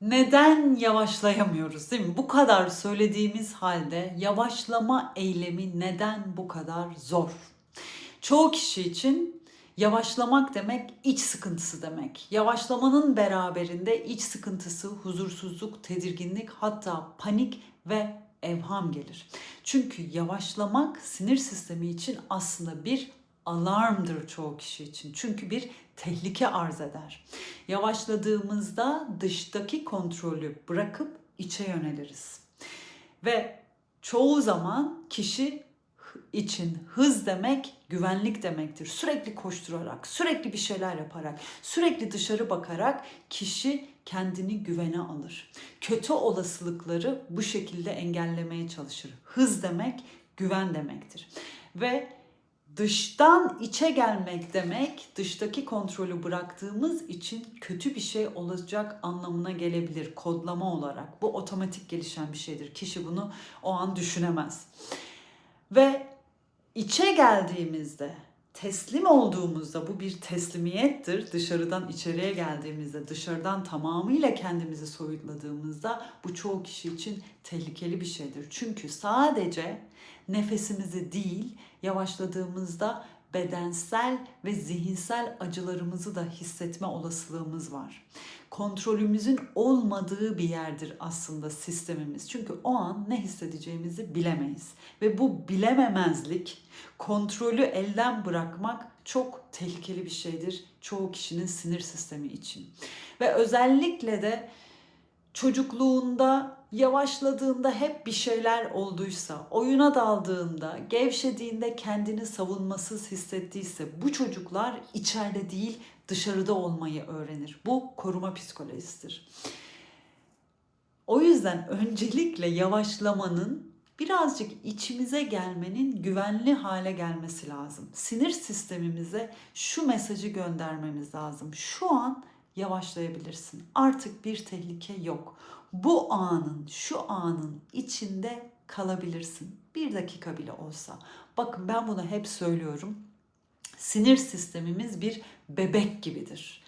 Neden yavaşlayamıyoruz değil mi? Bu kadar söylediğimiz halde yavaşlama eylemi neden bu kadar zor? Çoğu kişi için yavaşlamak demek iç sıkıntısı demek. Yavaşlamanın beraberinde iç sıkıntısı, huzursuzluk, tedirginlik hatta panik ve evham gelir. Çünkü yavaşlamak sinir sistemi için aslında bir alarmdır çoğu kişi için. Çünkü bir tehlike arz eder. Yavaşladığımızda dıştaki kontrolü bırakıp içe yöneliriz. Ve çoğu zaman kişi için hız demek güvenlik demektir. Sürekli koşturarak, sürekli bir şeyler yaparak, sürekli dışarı bakarak kişi kendini güvene alır. Kötü olasılıkları bu şekilde engellemeye çalışır. Hız demek güven demektir. Ve dıştan içe gelmek demek dıştaki kontrolü bıraktığımız için kötü bir şey olacak anlamına gelebilir kodlama olarak. Bu otomatik gelişen bir şeydir. Kişi bunu o an düşünemez. Ve içe geldiğimizde, teslim olduğumuzda bu bir teslimiyettir. Dışarıdan içeriye geldiğimizde, dışarıdan tamamıyla kendimizi soyutladığımızda bu çoğu kişi için tehlikeli bir şeydir. Çünkü sadece nefesimizi değil, yavaşladığımızda bedensel ve zihinsel acılarımızı da hissetme olasılığımız var. Kontrolümüzün olmadığı bir yerdir aslında sistemimiz. Çünkü o an ne hissedeceğimizi bilemeyiz. Ve bu bilememezlik, kontrolü elden bırakmak çok tehlikeli bir şeydir çoğu kişinin sinir sistemi için. Ve özellikle de çocukluğunda yavaşladığında hep bir şeyler olduysa, oyuna daldığında, gevşediğinde kendini savunmasız hissettiyse bu çocuklar içeride değil dışarıda olmayı öğrenir. Bu koruma psikolojisidir. O yüzden öncelikle yavaşlamanın birazcık içimize gelmenin güvenli hale gelmesi lazım. Sinir sistemimize şu mesajı göndermemiz lazım. Şu an yavaşlayabilirsin. Artık bir tehlike yok. Bu anın, şu anın içinde kalabilirsin. Bir dakika bile olsa. Bakın ben bunu hep söylüyorum. Sinir sistemimiz bir bebek gibidir.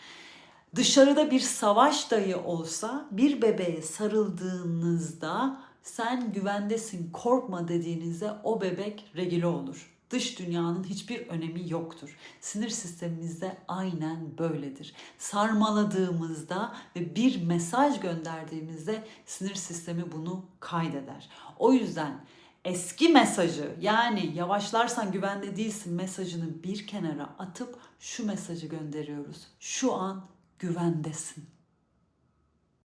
Dışarıda bir savaş dahi olsa bir bebeğe sarıldığınızda sen güvendesin korkma dediğinizde o bebek regile olur. Dış dünyanın hiçbir önemi yoktur. Sinir sistemimizde aynen böyledir. Sarmaladığımızda ve bir mesaj gönderdiğimizde sinir sistemi bunu kaydeder. O yüzden eski mesajı yani yavaşlarsan güvende değilsin mesajını bir kenara atıp şu mesajı gönderiyoruz. Şu an güvendesin.